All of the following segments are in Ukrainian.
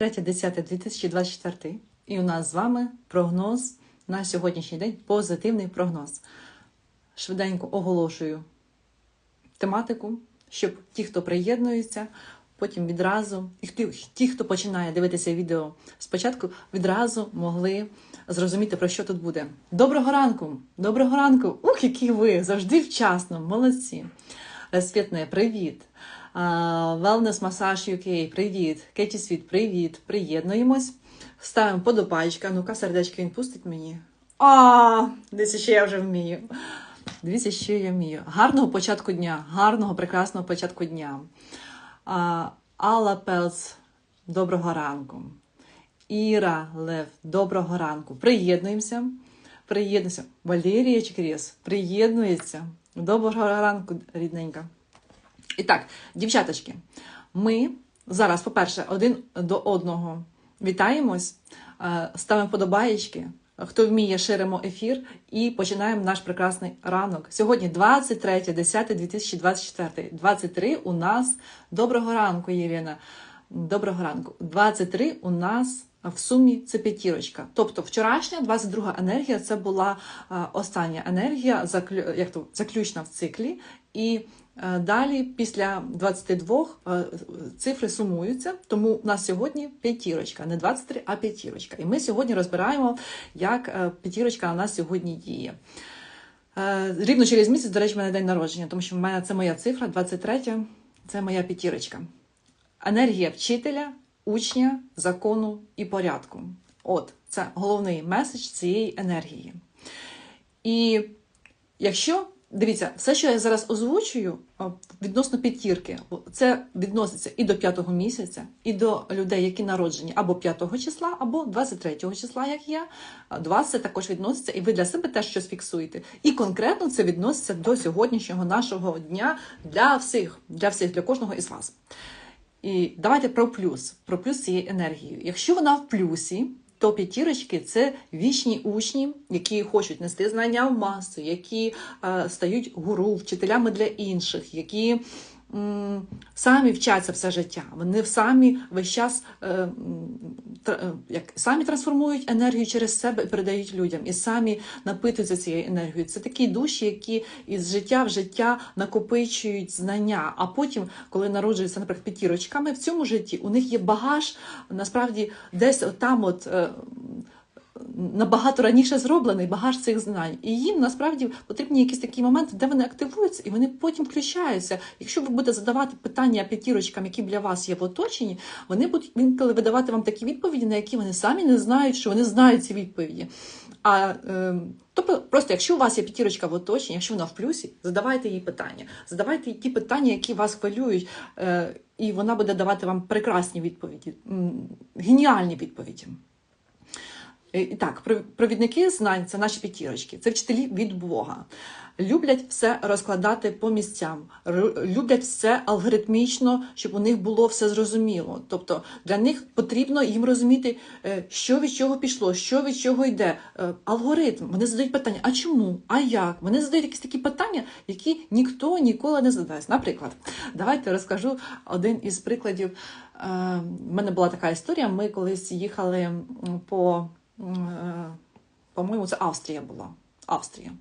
3.10.2024 і у нас з вами прогноз на сьогоднішній день позитивний прогноз. Швиденько оголошую тематику, щоб ті, хто приєднується, потім відразу, і ті- хто починає дивитися відео спочатку, відразу могли зрозуміти, про що тут буде. Доброго ранку! Доброго ранку! Ух, які ви! Завжди вчасно, молодці! Світне, привіт! Wellness Massage UK, привіт! Кеті Світ, привіт! Приєднуємось. Ставимо подобайка. Ну-ка, сердечко він пустить мені. А, дивіться, що я вже вмію. Дивіться, що я вмію. Гарного початку дня, гарного, прекрасного початку дня. А, Алла Пелц, доброго ранку. Іра Лев, доброго ранку. Приєднуємося. Приєднуємося. Валерія Чекріс, приєднується. Доброго ранку, рідненька. І так, дівчаточки, ми зараз, по-перше, один до одного вітаємось, е, ставимо подобаєчки. Хто вміє, ширимо ефір і починаємо наш прекрасний ранок. Сьогодні 23.10.2024. 23 у нас доброго ранку, Єлена. Доброго ранку. 23 у нас в сумі це п'ятірочка. Тобто вчорашня 22 енергія це була е, остання енергія, як то, заключна в циклі. І далі, після 22 е, цифри сумуються, тому у нас сьогодні п'ятірочка, не 23, а п'ятірочка. І ми сьогодні розбираємо, як е, п'ятірочка у нас сьогодні діє. Е, Рівно через місяць, до речі, в мене день народження, тому що в мене це моя цифра, 23, це моя п'ятірочка. Енергія вчителя, учня, закону і порядку. От, це головний меседж цієї енергії. І якщо дивіться, все, що я зараз озвучую відносно п'ятірки, це відноситься і до п'ятого місяця, і до людей, які народжені або 5 числа, або 23 числа, як я. До вас це також відноситься, і ви для себе теж щось фіксуєте. І конкретно це відноситься до сьогоднішнього нашого дня для всіх, для всіх, для кожного із вас. І давайте про плюс, про плюс цієї енергії. Якщо вона в плюсі, то п'ятірочки це вічні учні, які хочуть нести знання в масу, які е, стають гуру, вчителями для інших, які самі вчаться все життя. Вони самі весь час е, е, як, самі трансформують енергію через себе і передають людям, і самі напитуються цією енергією. Це такі душі, які із життя в життя накопичують знання. А потім, коли народжуються, наприклад, п'ятірочками в цьому житті, у них є багаж, насправді, десь там, от. Набагато раніше зроблений багаж цих знань, і їм насправді потрібні якісь такі моменти, де вони активуються, і вони потім включаються. Якщо ви будете задавати питання п'ятірочкам, які для вас є в оточенні, вони будуть інколи видавати вам такі відповіді, на які вони самі не знають, що вони знають ці відповіді. А е, тобто, просто якщо у вас є п'ятірочка в оточенні, якщо вона в плюсі, задавайте їй питання, задавайте їй ті питання, які вас хвилюють, е, і вона буде давати вам прекрасні відповіді, геніальні відповіді. Е, І так, пров- провідники знань це наші п'ятірочки, це вчителі від Бога. Люблять все розкладати по місцям, люблять все алгоритмічно, щоб у них було все зрозуміло. Тобто для них потрібно їм розуміти, е, що від чого пішло, що від чого йде. Е, Алгоритм. Вони задають питання: а чому? А як? Вони задають якісь такі питання, які ніхто ніколи не задасть. Наприклад, давайте розкажу один із прикладів. У мене була така історія. Ми колись їхали по по-моєму, це Австрія була. Австрія.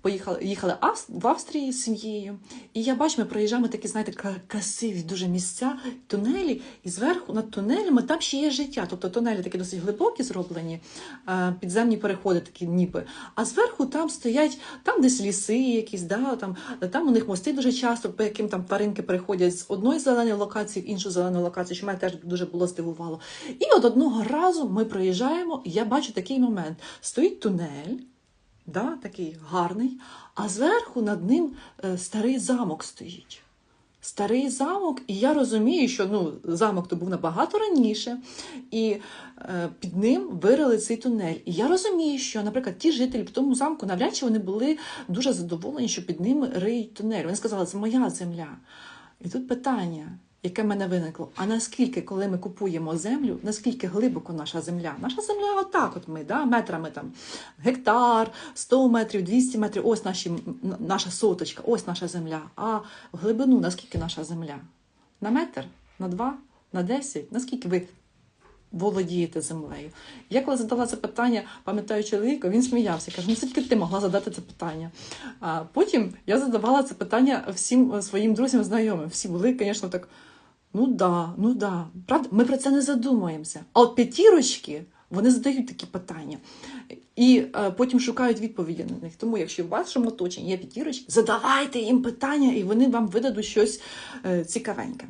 Поїхали, їхали в Австрії з сім'єю. І я бачу, ми проїжджаємо такі, знаєте, красиві дуже місця, тунелі, і зверху над тунелями там ще є життя. Тобто тунелі такі досить глибокі зроблені, е, підземні переходи, такі ніби. А зверху там стоять, там десь ліси якісь, да, там, там у них мости дуже часто, по яким там тваринки переходять з одної зеленої локації в іншу зелену локацію, що мене теж дуже було здивувало. І от одного разу ми проїжджаємо, і я бачу такий момент: стоїть тунель да, такий гарний, а зверху над ним е, старий замок стоїть. Старий замок, і я розумію, що ну, замок то був набагато раніше, і е, під ним вирили цей тунель. І я розумію, що, наприклад, ті жителі в тому замку навряд чи вони були дуже задоволені, що під ним риють тунель. Вони сказали, це моя земля. І тут питання, яке в мене виникло: а наскільки, коли ми купуємо землю, наскільки глибоко наша земля? Наша земля отак, от ми, да, метрами там гектар, 100 метрів, 200 метрів, ось наші, наша соточка, ось наша земля. А в глибину наскільки наша земля? На метр? На два? На десять? Наскільки ви володієте землею. Я коли задала це питання, пам'ятаю чоловіка, він сміявся, каже, ну все-таки ти могла задати це питання. А потім я задавала це питання всім своїм друзям, знайомим. Всі були, звісно, так. Ну да, ну да. Правда, ми про це не задумуємося. А от п'ятірочки, вони задають такі питання і е, потім шукають відповіді на них. Тому, якщо в вашому оточенні є п'ятірочки, задавайте їм питання, і вони вам видадуть щось е, цікавеньке.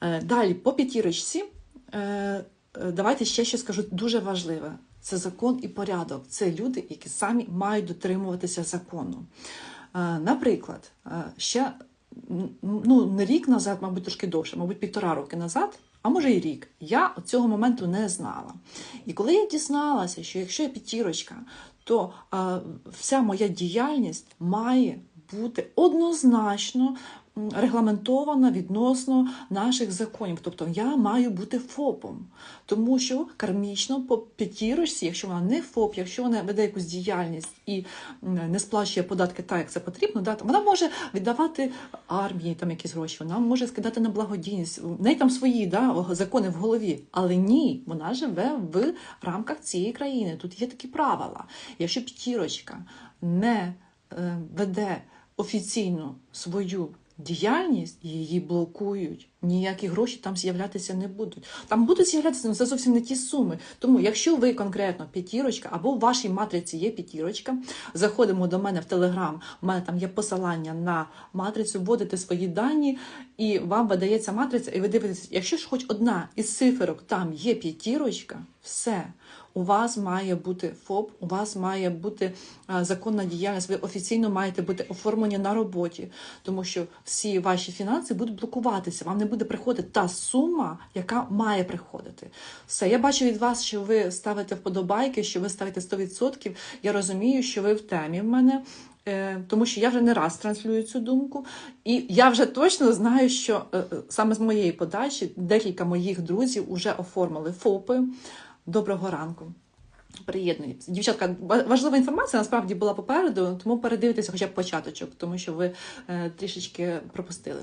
Е, далі, по п'ятірочці, е, е, давайте ще що скажу дуже важливе. Це закон і порядок. Це люди, які самі мають дотримуватися закону. Е, Наприклад, е, ще ну, не рік назад, мабуть, трошки довше, мабуть, півтора роки назад, а може і рік, я цього моменту не знала. І коли я дізналася, що якщо я п'ятірочка, то е, вся моя діяльність має бути однозначно регламентована відносно наших законів. Тобто я маю бути ФОПом, тому що кармічно по п'ятірочці, якщо вона не ФОП, якщо вона веде якусь діяльність і не сплачує податки так, як це потрібно, да, вона може віддавати армії там якісь гроші, вона може скидати на благодійність. В неї там свої да, закони в голові. Але ні, вона живе в рамках цієї країни. Тут є такі правила. Якщо п'ятірочка не е, веде офіційно свою діяльність, її блокують. Ніякі гроші там з'являтися не будуть. Там будуть з'являтися але це зовсім не ті суми. Тому, якщо ви конкретно п'ятірочка, або в вашій матриці є п'ятірочка, заходимо до мене в Телеграм, у мене там є посилання на матрицю, вводите свої дані, і вам видається матриця, і ви дивитеся, якщо ж хоч одна із циферок там є п'ятірочка, все. У вас має бути ФОП, у вас має бути законна діяльність, ви офіційно маєте бути оформлені на роботі, тому що всі ваші фінанси будуть блокуватися. Вам не буде приходити та сума, яка має приходити. Все, я бачу від вас, що ви ставите вподобайки, що ви ставите 100%. Я розумію, що ви в темі в мене. Е, Тому що я вже не раз транслюю цю думку, і я вже точно знаю, що е, е, саме з моєї подачі декілька моїх друзів вже оформили ФОПи. Доброго ранку. Приєднуйтесь. Дівчатка, важлива інформація насправді була попереду, тому передивитеся хоча б початочок, тому що ви е, трішечки пропустили.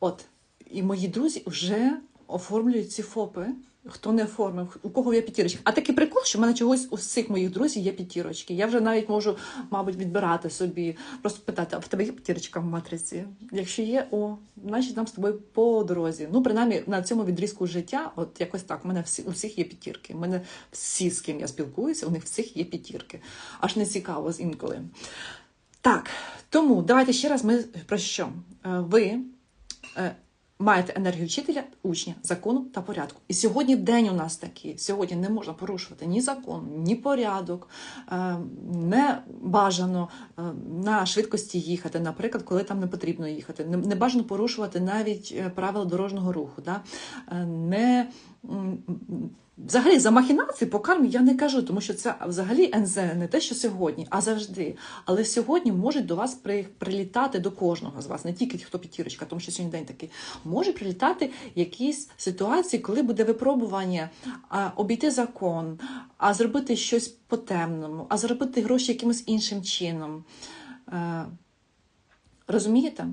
От, і мої друзі вже оформлюють ці ФОПи. Хто не оформив, у кого є п'ятірочки. А такий прикол, що в мене чогось у всіх моїх друзів є п'ятірочки. Я вже навіть можу, мабуть, відбирати собі, просто питати, а в тебе є п'ятірочка в матриці? Якщо є, о, значить нам з тобою по дорозі. Ну, принаймні, на цьому відрізку життя, от якось так, у мене всі, у всіх є п'ятірки. У мене всі, з ким я спілкуюся, у них всіх є п'ятірки. Аж не цікаво з інколи. Так, тому давайте ще раз ми про що? Е, Ви е, маєте енергію вчителя, учня, закону та порядку. І сьогодні день у нас такий. Сьогодні не можна порушувати ні закон, ні порядок, е, не бажано е, на швидкості їхати, наприклад, коли там не потрібно їхати. Не, бажано порушувати навіть е, правила дорожнього руху. Не Взагалі за махінації по кармі я не кажу, тому що це взагалі НЗ не те, що сьогодні, а завжди. Але сьогодні можуть до вас при, прилітати до кожного з вас, не тільки хто п'ятірочка, тому що сьогодні день такий. Може прилітати якісь ситуації, коли буде випробування а, обійти закон, а зробити щось по темному, а заробити гроші якимось іншим чином. Е, розумієте?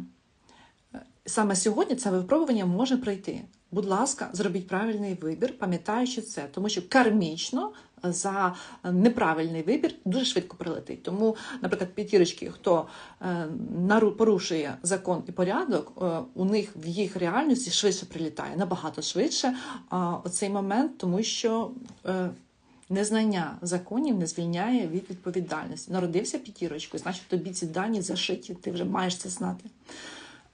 Саме сьогодні це випробування може пройти. Будь ласка, зробіть правильний вибір, пам'ятаючи це, тому що кармічно за неправильний вибір дуже швидко прилетить. Тому, наприклад, п'ятірочки, хто е, порушує закон і порядок, е, у них в їх реальності швидше прилітає, набагато швидше оцей момент, тому що. е, Незнання законів не звільняє від відповідальності. Народився п'ятірочкою, значить тобі ці дані зашиті, ти вже маєш це знати.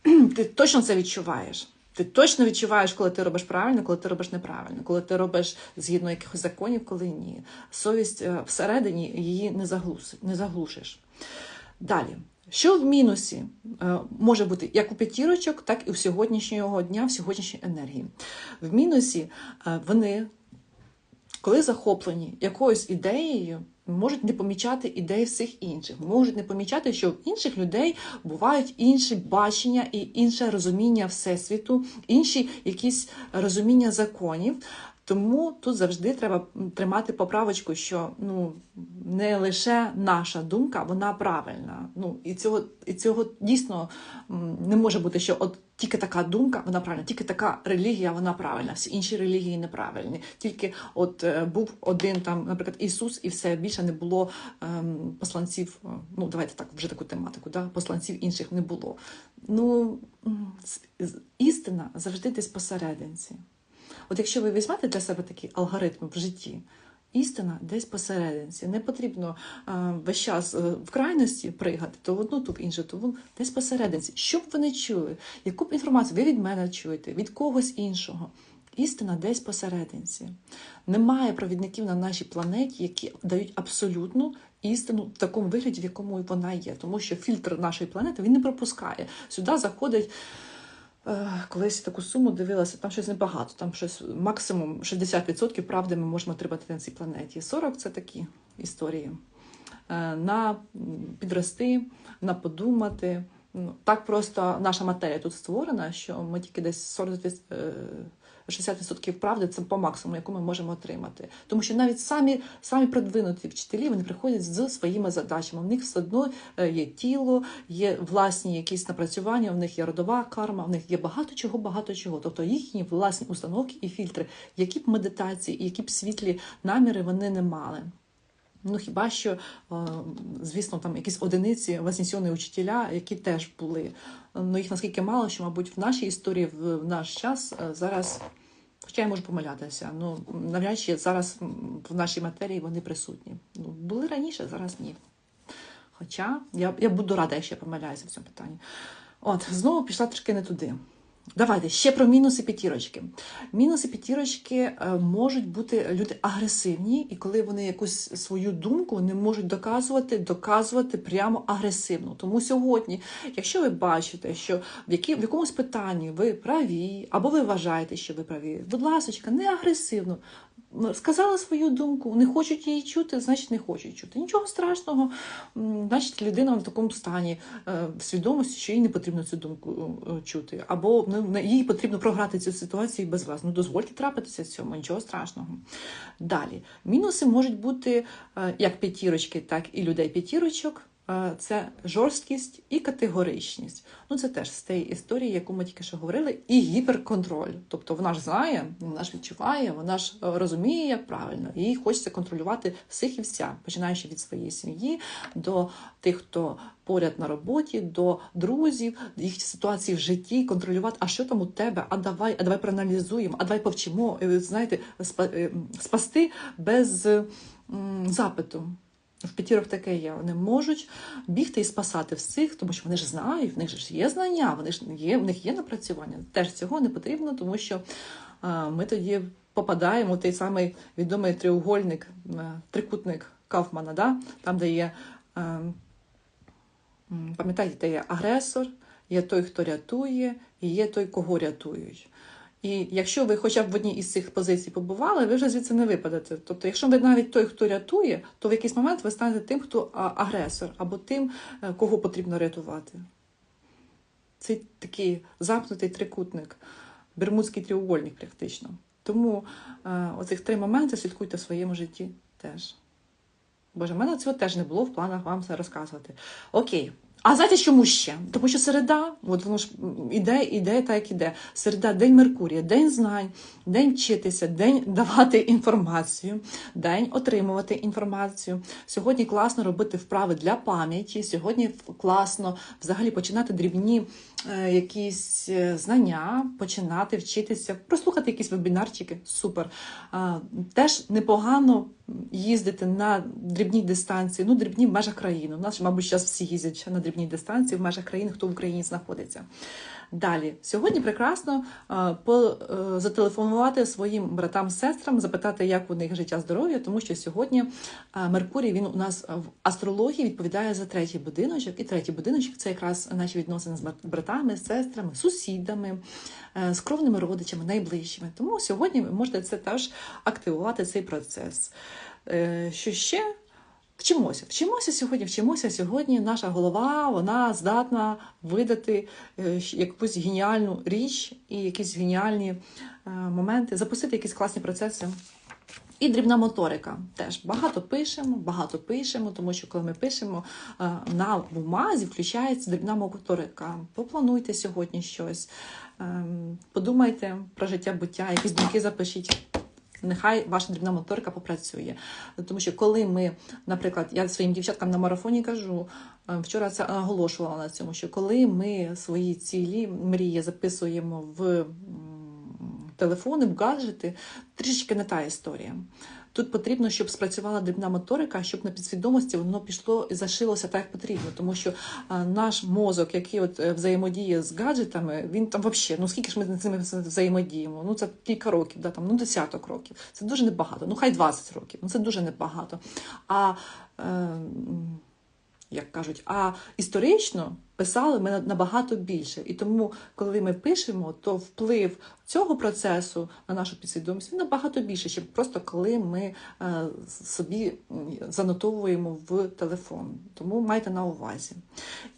Ти точно це відчуваєш. Ти точно відчуваєш, коли ти робиш правильно, коли ти робиш неправильно, коли ти робиш згідно якихось законів, коли ні. Совість е, всередині її не, заглуси, не заглушиш. Далі. Що в мінусі е, може бути як у п'ятірочок, так і у сьогоднішнього дня, в сьогоднішній енергії. В мінусі е, вони коли захоплені якоюсь ідеєю, можуть не помічати ідеї всіх інших, можуть не помічати, що в інших людей бувають інші бачення і інше розуміння всесвіту, інші якісь розуміння законів. Тому тут завжди треба тримати поправочку, що ну не лише наша думка, вона правильна. Ну і цього і цього дійсно не може бути, що от тільки така думка, вона правильна, тільки така релігія, вона правильна, всі інші релігії неправильні. Тільки от е, був один там, наприклад, Ісус, і все більше не було ем, посланців. е, Ну давайте так, вже таку тематику, да? посланців інших не було. Ну істина завжди десь посерединці. От якщо ви візьмете для себе такі алгоритми в житті, істина десь посерединці. Не потрібно весь час е, в крайності пригати, то в одну, то в іншу, то в десь посерединці. Що б ви чули, яку б інформацію ви від мене чуєте, від когось іншого. Істина десь посерединці. Немає провідників на нашій планеті, які дають абсолютну істину в такому вигляді, в якому вона є. Тому що фільтр нашої планети він не пропускає. Сюди заходить. Е, Колись таку суму дивилася, там щось небагато, там щось максимум 60% правди ми можемо отримати на цій планеті. 40 це такі історії. Е, На підрости, на подумати. Ну, так просто наша матерія тут створена, що ми тільки десь 40, е, 60% правди це по максимуму, яку ми можемо отримати. Тому що навіть самі, самі продвинуті вчителі вони приходять з своїми задачами. У них все одно е, є тіло, є власні якісь напрацювання, у них є родова карма, в них є багато чого, багато чого. Тобто їхні власні установки і фільтри, які б медитації, які б світлі наміри вони не мали. Ну хіба що, е, звісно, там якісь одиниці вознесені учителя, які теж були. Ну їх наскільки мало, що, мабуть, в нашій історії в наш час е, зараз, хоча я можу помилятися, ну навряд чи зараз в нашій матерії вони присутні. Ну, були раніше, зараз ні. Хоча я, я буду рада, якщо я помиляюся в цьому питанні. От, знову пішла трошки не туди. Давайте ще про мінуси п'ятірочки. Мінуси п'ятірочки е, можуть бути люди агресивні, і коли вони якусь свою думку не можуть доказувати, доказувати прямо агресивно. Тому сьогодні, якщо ви бачите, що в, які, в якомусь питанні ви праві, або ви вважаєте, що ви праві, будь ласка, не агресивно. Сказали свою думку, не хочуть її чути, значить не хочуть чути. Нічого страшного, значить людина в такому стані е, в свідомості, що їй не потрібно цю думку е, чути, або ну, їй потрібно програти цю ситуацію без вас. Ну дозвольте трапитися цьому, нічого страшного. Далі мінуси можуть бути е, як п'ятірочки, так і людей п'ятірочок. Е, Це жорсткість і категоричність. Ну це теж з тієї історії, яку ми тільки що говорили, і гіперконтроль. Тобто вона ж знає, вона ж відчуває, вона ж е, розуміє, як правильно, їй хочеться контролювати всіх і вся, починаючи від своєї сім'ї до тих, хто поряд на роботі, до друзів, їх ситуації в житті, контролювати, а що там у тебе, а давай, а давай проаналізуємо, а давай повчимо. Знаєте, е, спасти без запиту. В п'ятірок таке є. Вони можуть бігти і спасати всіх, тому що вони ж знають, в них ж є знання, вони ж є, в них є напрацювання. Теж цього не потрібно, тому що ми тоді попадаємо в той самий відомий треугольник, е, трикутник Кауфмана, да? там, де є, е, пам'ятаєте, де є агресор, є той, хто рятує, і є той, кого рятують. І якщо ви хоча б в одній із цих позицій побували, ви вже звідси не випадете. Тобто, якщо ви навіть той, хто рятує, то в якийсь момент ви станете тим, хто агресор, або тим, е, кого потрібно рятувати. Це такий замкнутий трикутник, бермудський треугольник практично. Тому е, оцих три моменти слідкуйте в своєму житті теж. Боже, в мене цього теж не було в планах вам це розказувати. Окей. А знаєте, чому ще? Тому що середа, от воно ж іде, іде так, як іде. Середа, день Меркурія, день знань, день вчитися, день давати інформацію, день отримувати інформацію. Сьогодні класно робити вправи для пам'яті. Сьогодні класно взагалі починати дрібні якісь е, знання, починати вчитися, прослухати якісь вебінарчики. Супер. Теж непогано їздити на дрібній дистанції, ну дрібні в межах країни. У нас, мабуть, зараз всі їздять на дрібній дистанції в межах країни, хто в Україні знаходиться. Далі, сьогодні прекрасно е, е, зателефонувати своїм братам, сестрам, запитати, як у них життя здоров'я, тому що сьогодні е, Меркурій він у нас в астрології відповідає за третій будиночок, і третій будиночок це якраз наші відносини з братами, сестрами, сусідами, е, з кровними родичами, найближчими. Тому сьогодні ви можете це теж активувати цей процес. Е, Що ще? Вчимося, вчимося сьогодні, вчимося сьогодні. Наша голова вона здатна видати е, якусь геніальну річ і якісь геніальні е, моменти, запустити якісь класні процеси. І дрібна моторика теж багато пишемо, багато пишемо, тому що коли ми пишемо е, на бумазі, включається дрібна моторика. Поплануйте сьогодні щось, ем, подумайте про життя буття, якісь думки запишіть. Нехай ваша дрібна моторика попрацює. Тому що коли ми, наприклад, я своїм дівчаткам на марафоні кажу, е, вчора це наголошувала на цьому, що коли ми свої цілі, мрії записуємо в телефони, в гаджети, трішки не та історія. Тут потрібно, щоб спрацювала дрібна моторика, щоб на підсвідомості воно пішло і зашилося так, як потрібно. Тому що наш мозок, який от е, взаємодіє з гаджетами, він там взагалі, ну скільки ж ми з ними взаємодіємо? Ну це кілька років, да, там, ну десяток років. Це дуже небагато. Ну хай 20 років, ну це дуже небагато. А е, як кажуть, а історично писали ми набагато більше. І тому, коли ми пишемо, то вплив цього процесу на нашу підсвідомість він набагато більше, ніж просто коли ми е, собі занотовуємо в телефон. Тому майте на увазі.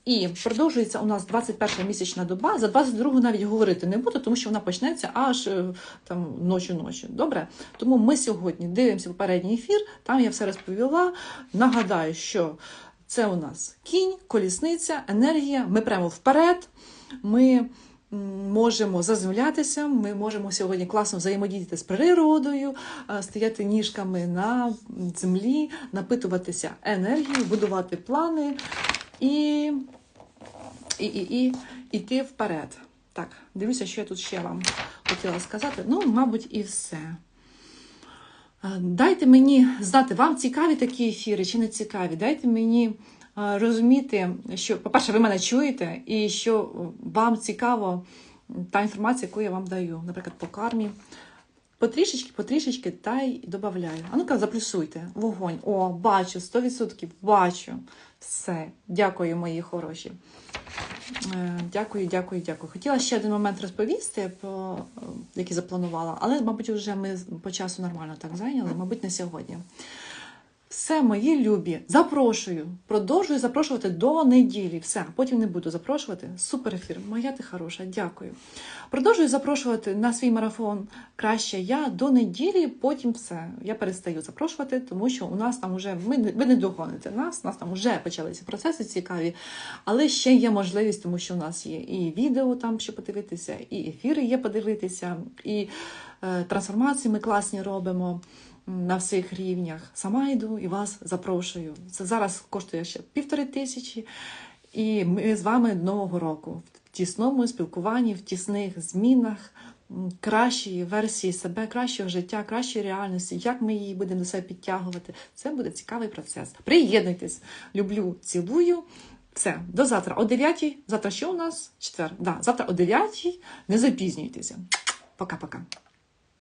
І продовжується у нас 21 місячна доба. За 22 навіть говорити не буду, тому що вона почнеться аж е, там ночі ночі. Добре? Тому ми сьогодні дивимося попередній ефір, там я все розповіла. Нагадаю, що це у нас кінь, колісниця, енергія. Ми прямо вперед. Ми можемо заземлятися, ми можемо сьогодні класно взаємодіяти з природою, е, стояти ніжками на землі, напитуватися енергією, будувати плани і, і, і, і йти вперед. Так, дивлюся, що я тут ще вам хотіла сказати. Ну, мабуть, і все. Дайте мені знати, вам цікаві такі ефіри чи не цікаві. Дайте мені розуміти, що, по-перше, ви мене чуєте, і що вам цікаво та інформація, яку я вам даю, наприклад, по кармі. Потрішечки, потрішечки, та й додаю. А ну-ка, заплюсуйте. Вогонь. О, бачу, 100% бачу. Все. Дякую, мої хороші. Е, Дякую, дякую, дякую. Хотіла ще один момент розповісти, про, е, який запланувала, але, мабуть, вже ми по часу нормально так зайняли, мабуть, не сьогодні. Все, мої любі, запрошую. Продовжую запрошувати до неділі. Все, потім не буду запрошувати. Супер ефір. Моя ти хороша, дякую. Продовжую запрошувати на свій марафон краще я до неділі, потім все. Я перестаю запрошувати, тому що у нас там вже ми не- ви не догоните нас, у нас там вже почалися процеси цікаві, але ще є можливість, тому що у нас є і відео там, що подивитися, і ефіри є подивитися, і е, трансформації ми класні робимо на всіх рівнях. Сама йду і вас запрошую. Це зараз коштує ще півтори тисячі. І ми з вами нового року в тісному спілкуванні, в тісних змінах кращої версії себе, кращого життя, кращої реальності, як ми її будемо до себе підтягувати. Це буде цікавий процес. Приєднуйтесь. Люблю, цілую. Все, до завтра о 9. Завтра що у нас? Четвер. Да, завтра о 9. Не запізнюйтеся. Пока-пока.